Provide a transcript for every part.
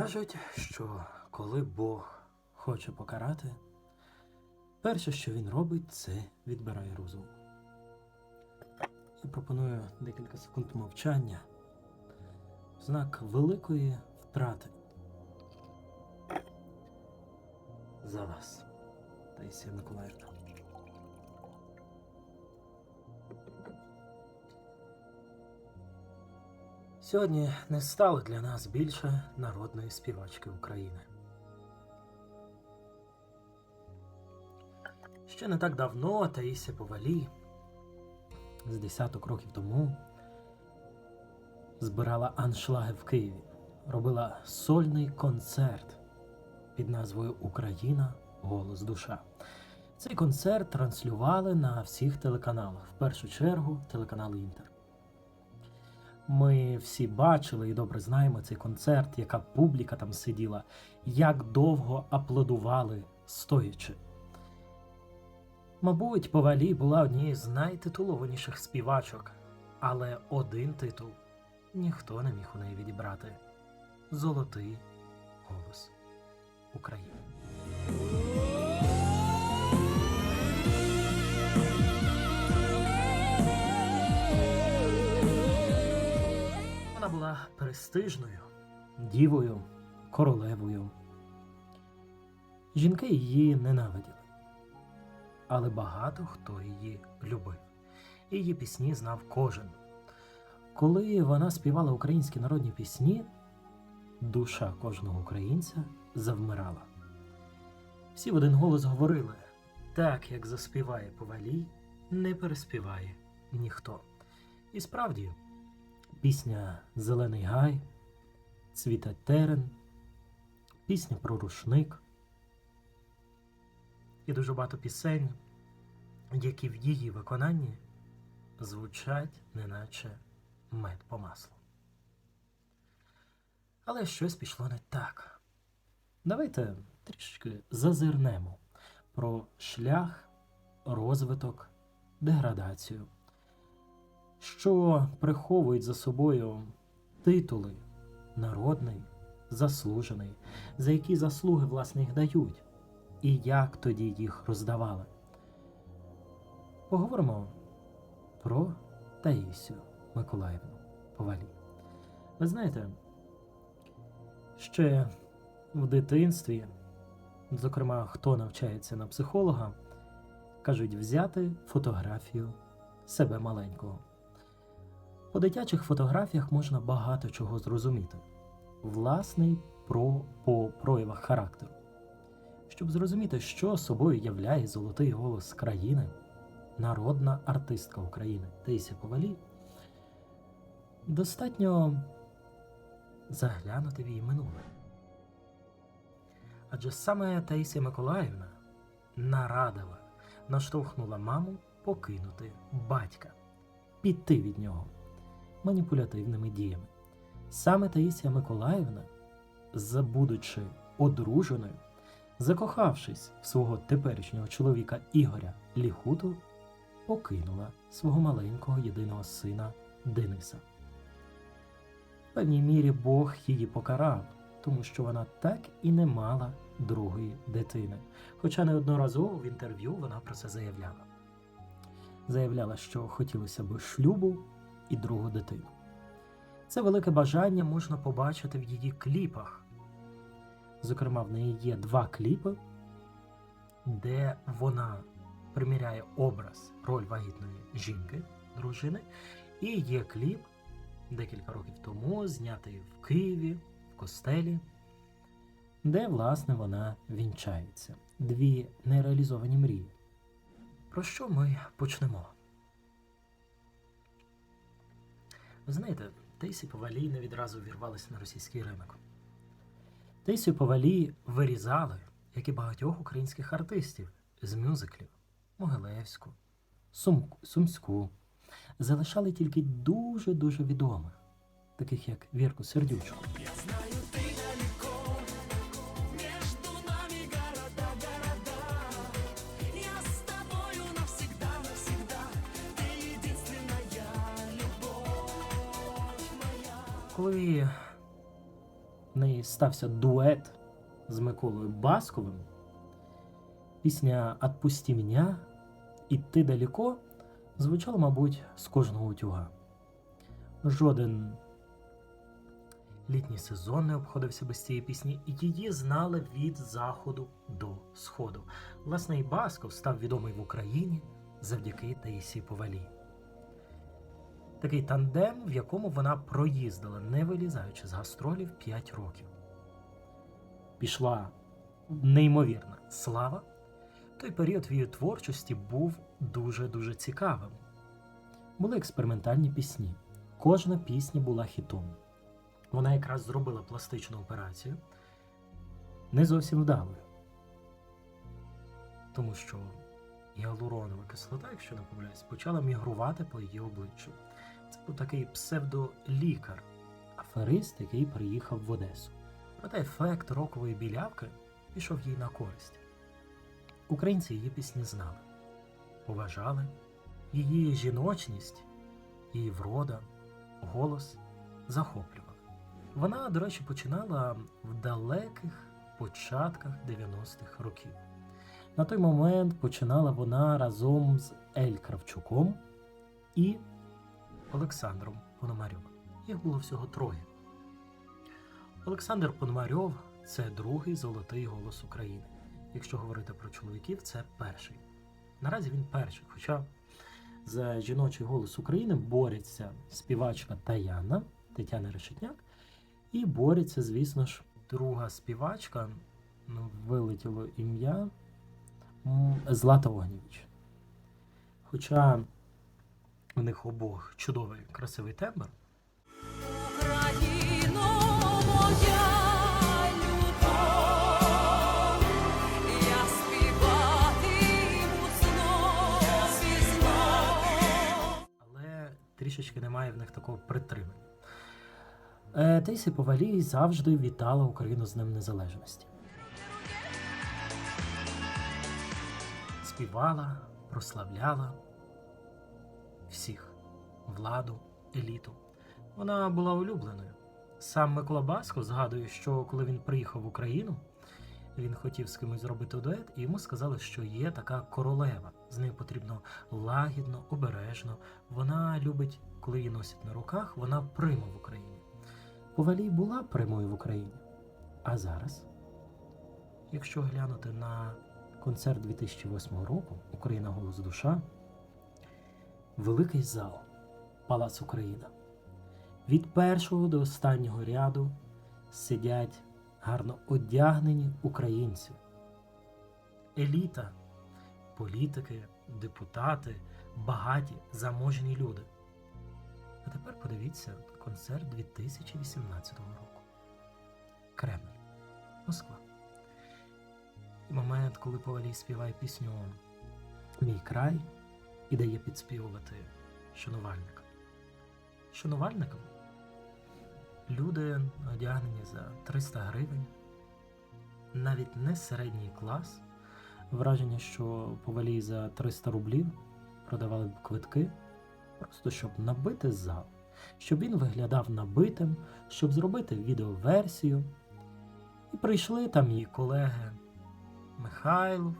Кажуть, що коли Бог хоче покарати, перше, що він робить, це відбирає розум. Я пропоную декілька секунд мовчання знак великої втрати за вас, Таїсія Миколаївна. Сьогодні не стало для нас більше народної співачки України. Ще не так давно Таїсія Повалі з десяток років тому збирала аншлаги в Києві, робила сольний концерт під назвою Україна Голос Душа. Цей концерт транслювали на всіх телеканалах, в першу чергу телеканал Інтер. Ми всі бачили і добре знаємо цей концерт, яка публіка там сиділа, як довго аплодували стоячи. Мабуть, Повалі була однією з найтитулованіших співачок, але один титул ніхто не міг у неї відібрати Золотий голос України. Вона була престижною, дівою, королевою. Жінки її ненавиділи, але багато хто її любив. Її пісні знав кожен. Коли вона співала українські народні пісні, душа кожного українця завмирала. Всі в один голос говорили: так як заспіває повалій, не переспіває ніхто. І справді, пісня Зелений гай, Цвіте терен, пісня про рушник і дуже багато пісень, які в її виконанні звучать неначе мед по маслу. Але щось пішло не так. Давайте трішки зазирнемо про шлях, розвиток, деградацію, що приховують за собою титули народний, заслужений, за які заслуги власне їх дають, і як тоді їх роздавали. Поговоримо про Таїсію Миколаївну Повалі. Ви знаєте, ще в дитинстві, зокрема, хто навчається на психолога, кажуть взяти фотографію себе маленького. По дитячих фотографіях можна багато чого зрозуміти. Власний про, по проявах характеру. Щоб зрозуміти, що собою являє золотий голос країни, народна артистка України Таїсія Повалі, достатньо заглянути в її минуле. Адже саме Таїсія Миколаївна нарадила, наштовхнула маму покинути батька, піти від нього маніпулятивними діями. Саме Таїсія Миколаївна, забудучи одруженою, закохавшись в свого теперішнього чоловіка Ігоря Ліхуту, покинула свого маленького єдиного сина Дениса. В певній мірі Бог її покарав, тому що вона так і не мала другої дитини. Хоча неодноразово в інтерв'ю вона про це заявляла. Заявляла, що хотілося б шлюбу і другу дитину. Це велике бажання можна побачити в її кліпах. Зокрема, в неї є два кліпи, де вона приміряє образ роль вагітної жінки, дружини, і є кліп декілька років тому, знятий в Києві, в костелі, де, власне, вона вінчається. Дві нереалізовані мрії. Про що ми почнемо? Ви знаєте, Тейсі Повалі не відразу вірвалися на російський ринок. Тейсі Повалі вирізали, як і багатьох українських артистів, з мюзиклів Могилевську, Сум... Сумську. Залишали тільки дуже-дуже відомих, таких як Вірку Сердючку. Коли в неї стався дует з Миколою Басковим. Пісня «Отпусти меня» і «Ти далеко» звучала, мабуть, з кожного утюга. Жоден літній сезон не обходився без цієї пісні, і її знали від заходу до сходу. Власне, і Басков став відомий в Україні завдяки Таїсії Повалій. Такий тандем, в якому вона проїздила, не вилізаючи з гастролів 5 років. Пішла неймовірна слава. Той період в її творчості був дуже-дуже цікавим. Були експериментальні пісні. Кожна пісня була хітом. Вона якраз зробила пластичну операцію, не зовсім вдалою. Тому що гіалуронова кислота, якщо не помиляюсь, почала мігрувати по її обличчю. Це був такий псевдолікар, аферист, який приїхав в Одесу. Проте ефект рокової білявки пішов їй на користь. Українці її пісні знали, поважали її жіночність, її врода, голос захоплювали. Вона, до речі, починала в далеких початках 90-х років. На той момент починала вона разом з Ель Кравчуком і Олександром Пономарьовим. Їх було всього троє. Олександр Пономарьов це другий золотий голос України. Якщо говорити про чоловіків, це перший. Наразі він перший. Хоча за жіночий голос України бореться співачка Таяна Тетяна Решетняк, і бореться, звісно ж, друга співачка, ну, вилетіло ім'я Злата Огнєвіч. Хоча у них обох чудовий красивий тембр, але трішечки немає в них такого притримання. Е, Тейсі Повалій завжди вітала Україну з Днем Незалежності. Співала, прославляла всіх владу, еліту. Вона була улюбленою. Сам Микола Баско згадує, що коли він приїхав в Україну, він хотів з кимось зробити дует, і йому сказали, що є така королева. З нею потрібно лагідно, обережно. Вона любить, коли її носять на руках, вона прима в Україні. Повалій була примою в Україні. А зараз, якщо глянути на концерт 2008 року Україна голос душа, великий зал, Палац Україна. Від першого до останнього ряду сидять гарно одягнені українці. Еліта, політики, депутати, багаті, заможні люди. А тепер подивіться концерт 2018 року. Кремль, Москва. Момент, коли Повалій співає пісню Мій край і дає підспівувати шанувальникам. Шанувальникам люди одягнені за 300 гривень, навіть не середній клас. Враження, що Повалій за 300 рублів продавали б квитки, просто щоб набити зал, щоб він виглядав набитим, щоб зробити відеоверсію. І прийшли там її колеги Михайлов,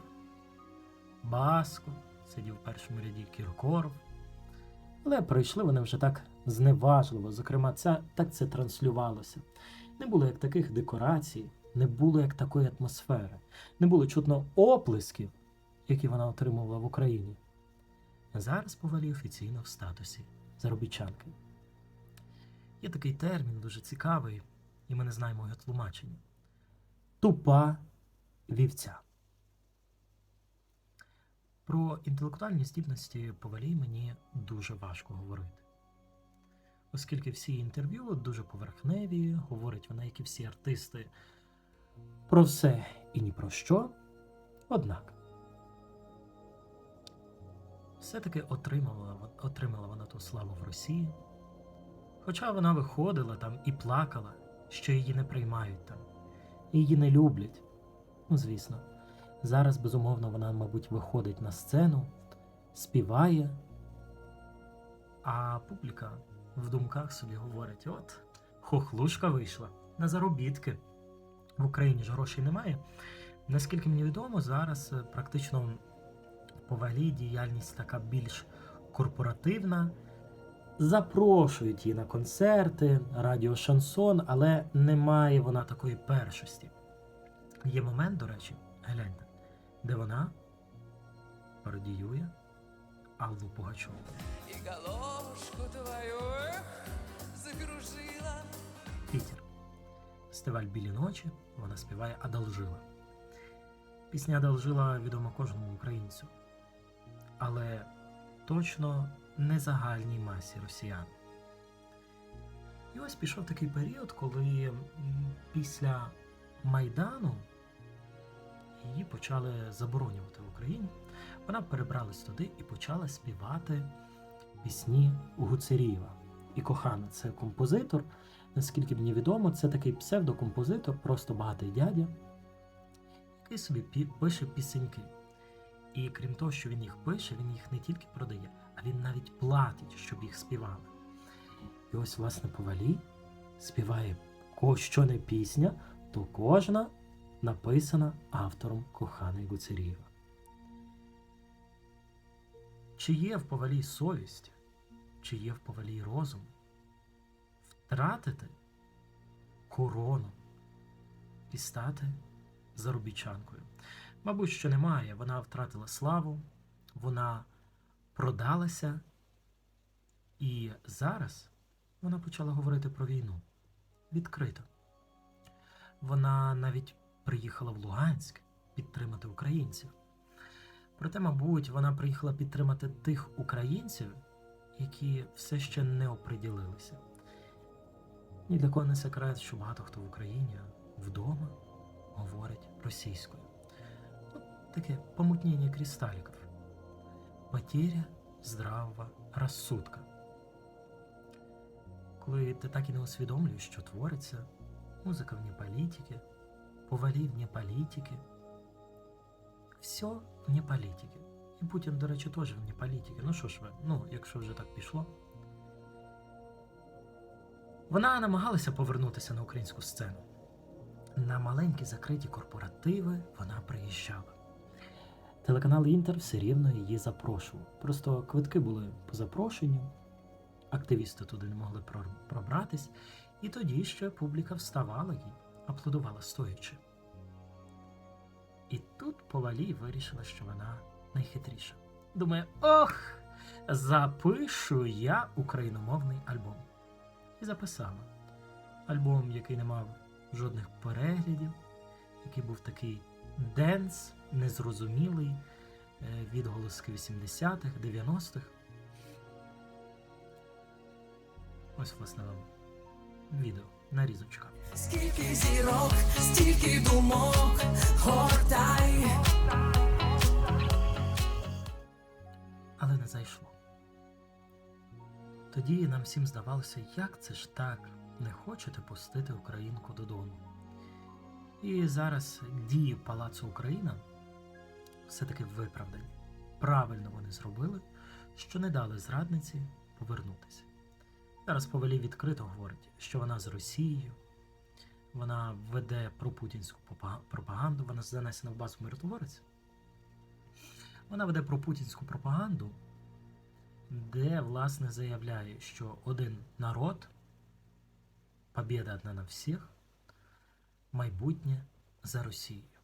Баско, сидів в першому ряді Кіркоров. Але прийшли вони вже так зневажливо. Зокрема, це, так це транслювалося. Не було як таких декорацій, не було як такої атмосфери, не було чутно оплесків, які вона отримувала в Україні. Зараз Повалій офіційно в статусі заробітчанки. Є такий термін дуже цікавий, і ми не знаємо його тлумачення. Тупа вівця. Про інтелектуальні здібності Повалій мені дуже важко говорити. Оскільки всі інтерв'ю дуже поверхневі, говорить вона, як і всі артисти, про все і ні про що. Однак, все-таки отримала, отримала вона ту славу в Росії. Хоча вона виходила там і плакала, що її не приймають там, її не люблять. Ну, звісно, зараз, безумовно, вона, мабуть, виходить на сцену, співає, а публіка в думках собі говорить: от, хохлушка вийшла. на заробітки. В Україні ж грошей немає. Наскільки мені відомо, зараз е, практично повалі діяльність така більш корпоративна. Запрошують її на концерти, радіо шансон, але немає вона такої першості. Є момент, до речі, гляньте, де вона пародіює Аллу Пугачову. И головушку твою закружила. Пітер. Фестиваль Білі ночі. Вона співає Одолжила. Пісня Одолжила відома кожному українцю. Але точно не загальній масі росіян. І ось пішов такий період, коли після Майдану її почали заборонювати в Україні. Вона перебралась туди і почала співати пісні Гуцерієва. І кохана, це композитор, наскільки мені відомо, це такий псевдокомпозитор, просто багатий дядя, який собі пише пісеньки. І крім того, що він їх пише, він їх не тільки продає, а він навіть платить, щоб їх співали. І ось, власне, повалі співає що не пісня, то кожна написана автором коханої Гуцерієва. Чи є в повалі совість, чи є в повалі розум? Втратити корону і стати заробітчанкою. Мабуть, що немає. Вона втратила славу, вона продалася, і зараз вона почала говорити про війну відкрито. Вона навіть приїхала в Луганськ підтримати українців. Проте, мабуть, вона приїхала підтримати тих українців, які все ще не оприділилися. Ні для кого не секрет, що багато хто в Україні вдома говорить російською. Ну, таке помутнення кристаліків. Потеря здравого розсудка. Коли ти так і не усвідомлюєш, що твориться, музика вне політики, повалі вне політики, все вне політики. І Путін, до речі, теж вне політики. Ну що ж ви, ну, якщо вже так пішло. Вона намагалася повернутися на українську сцену. На маленькі закриті корпоративи вона приїжджала. Телеканал Інтер все рівно її запрошував. Просто квитки були по запрошенню, активісти туди не могли пробратись, і тоді ще публіка вставала і аплодувала стоячи. І тут Повалій вирішила, що вона найхитріша. Думає, ох, запишу я україномовний альбом. І записала. Альбом, який не мав жодних переглядів, який був такий денс, незрозумілий, е, відголоски 80-х, 90-х. Ось, власне, вам відео, нарізочка. Скільки зірок, стільки думок, гортай. але не зайшло. Тоді нам всім здавалося, як це ж так, не хочете пустити українку додому. І зараз дії Палацу Україна все-таки виправдані. Правильно вони зробили, що не дали зрадниці повернутися. Зараз повелі відкрито говорить, що вона з Росією, вона веде пропутінську пропаганду, вона занесена в базу миротворець. Вона веде пропутінську пропаганду, де, власне, заявляє, що один народ, побєда одна на всіх, майбутнє за Росією.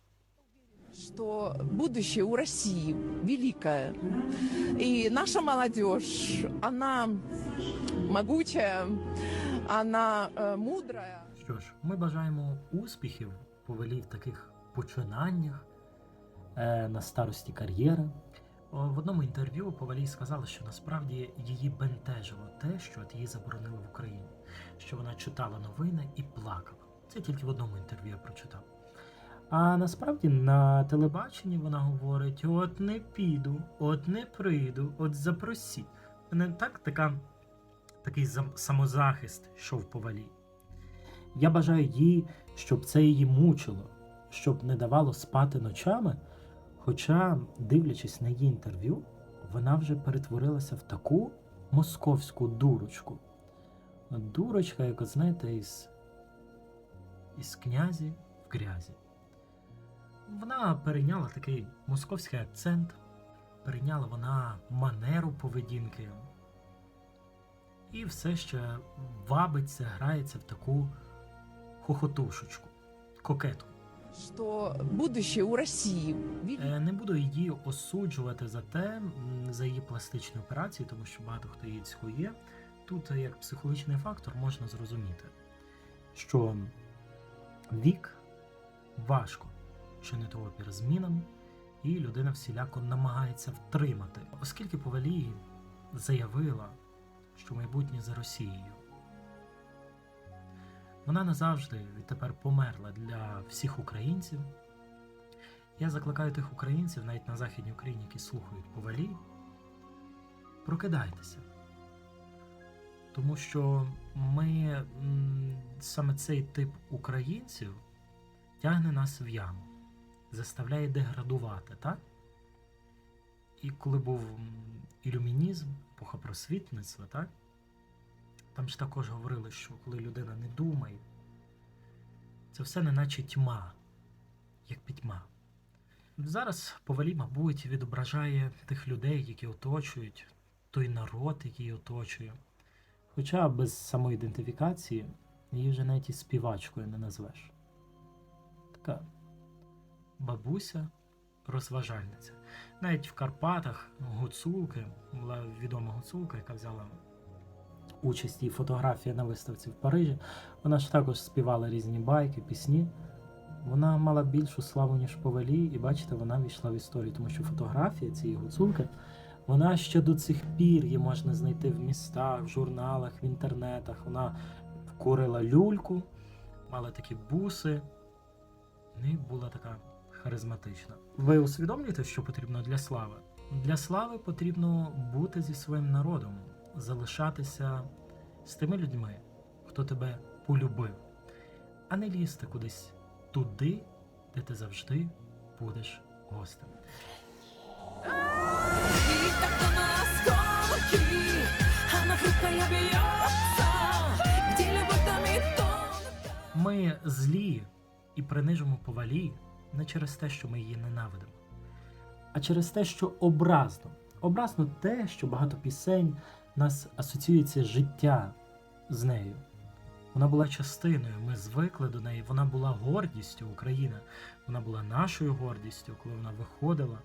Что будущее у России великое. И наша молодежь, она могучая, она э, мудрая. Що ж, ми бажаємо успіхів повелі в таких починаннях е, на старості кар'єри. В одному інтерв'ю Повалій сказала, що насправді її бентежило те, що от її заборонили в Україні, що вона читала новини і плакала. Це тільки в одному інтерв'ю я прочитав. А насправді на телебаченні вона говорить: от не піду, от не прийду, от запросіть. Не так така, такий самозахист, що в повалі. Я бажаю їй, щоб це її мучило, щоб не давало спати ночами. Хоча, дивлячись на її інтерв'ю, вона вже перетворилася в таку московську дурочку. Дурочка, як знаєте, із із князі в грязі. Вона перейняла такий московський акцент, перейняла вона манеру поведінки і все ще вабиться, грається в таку хохотушечку, кокетку. Что будущее у великое. Е, Не буду її осуджувати за те, за її пластичні операції, тому що багато хто її цькує. Тут е, як психологічний фактор можна зрозуміти, що вік важко чинити опір змінам, і людина всіляко намагається втримати, оскільки Повалій заявила, що майбутнє за Росією. Вона назавжди відтепер померла для всіх українців. Я закликаю тих українців, навіть на Західній Україні, які слухають повалі, прокидайтеся. Тому що ми саме цей тип українців тягне нас в яму, заставляє деградувати, так? І коли був ілюмінізм, епоха просвітництва, так? Там ж також говорили, що коли людина не думає, це все неначе тьма, як пітьма. Зараз повалі, мабуть, відображає тих людей, які оточують, той народ, який оточує. Хоча без самоідентифікації її вже навіть і співачкою не назвеш. Така бабуся розважальниця. Навіть в Карпатах гуцулки, була відома гуцулка, яка взяла участь і фотографія на виставці в Парижі. Вона ж також співала різні байки, пісні. Вона мала більшу славу, ніж повелі, і бачите, вона війшла в історію, тому що фотографія цієї гуцулки, вона ще до цих пір її можна знайти в містах, в журналах, в інтернетах. Вона курила люльку, мала такі буси, ну і була така харизматична. Ви усвідомлюєте, що потрібно для слави? Для слави потрібно бути зі своїм народом, залишатися з тими людьми, хто тебе полюбив, а не лізти кудись туди, де ти завжди будеш гостем. Ми злі і принижимо повалі не через те, що ми її ненавидимо, а через те, що образно. Образно те, що багато пісень нас асоціюється життя з нею. Вона була частиною, ми звикли до неї, вона була гордістю України, вона була нашою гордістю, коли вона виходила.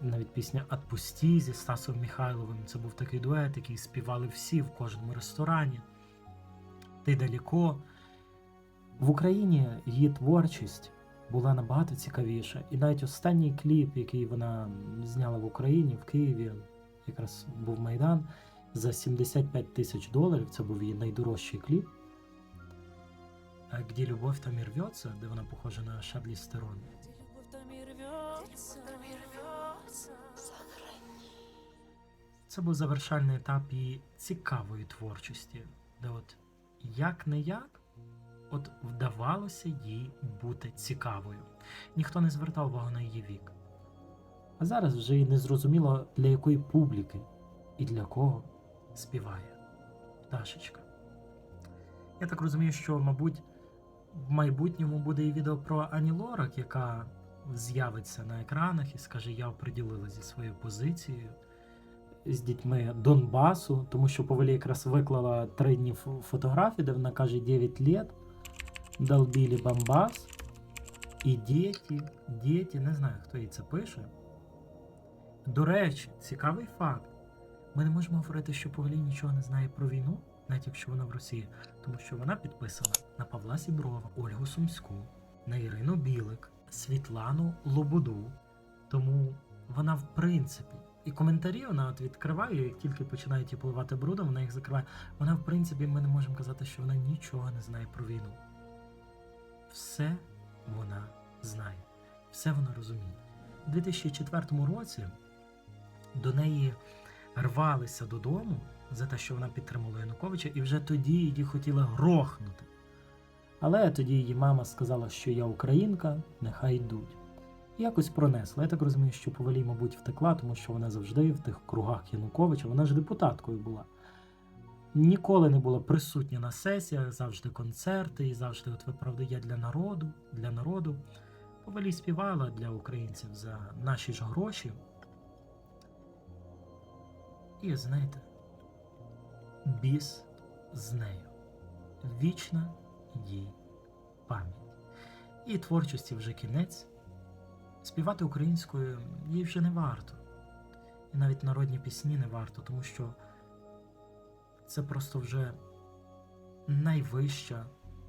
Навіть пісня «Отпусті» зі Стасом Михайловим. Це був такий дует, який співали всі в кожному ресторані. Ти далеко. В Україні її творчість була набагато цікавіша. І навіть останній кліп, який вона зняла в Україні, в Києві, якраз був Майдан, за 75 тисяч доларів. Це був її найдорожчий кліп. «Где любов там і рвется», де вона похожа на Шарлі Стерон. Це був завершальний етап її цікавої творчості, де от як не як, от вдавалося їй бути цікавою. Ніхто не звертав увагу на її вік. А зараз вже й не зрозуміло, для якої публіки і для кого співає Дашечка. Я так розумію, що, мабуть, в майбутньому буде і відео про Ані Лорак, яка з'явиться на екранах і скаже: Я оприділила зі своєю позицією з дітьми Донбасу, тому що Повелі якраз виклала три дні фотографії, де вона каже 9 лет, долбили бомбас, і діти, діти, не знаю, хто їй це пише. До речі, цікавий факт. Ми не можемо говорити, що Повелі нічого не знає про війну, навіть якщо вона в Росії, тому що вона підписана на Павла Сіброва, Ольгу Сумську, на Ірину Білик, Світлану Лободу. Тому вона, в принципі, і коментарі вона от відкриває, як тільки починають їй поливати брудом, вона їх закриває. Вона, в принципі, ми не можемо казати, що вона нічого не знає про війну. Все вона знає, все вона розуміє. У 2004 році до неї рвалися додому за те, що вона підтримала Януковича, і вже тоді її хотіли грохнути. Але тоді її мама сказала, що я українка, нехай йдуть. І якось пронесла. Я так розумію, що Повалій, мабуть, втекла, тому що вона завжди в тих кругах Януковича, вона ж депутаткою була. Ніколи не була присутня на сесіях, завжди концерти, і завжди от виправдає я для народу, для народу. Поволі співала для українців за наші ж гроші. І знаєте, біс з нею. Вічна їй пам'ять. І творчості вже кінець. Співати українською їй вже не варто. І навіть народні пісні не варто, тому що це просто вже найвища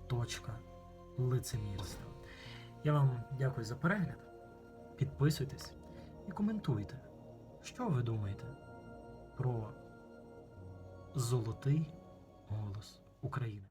точка лицемірства. Я вам дякую за перегляд. Підписуйтесь і коментуйте, що ви думаєте про золотий голос України.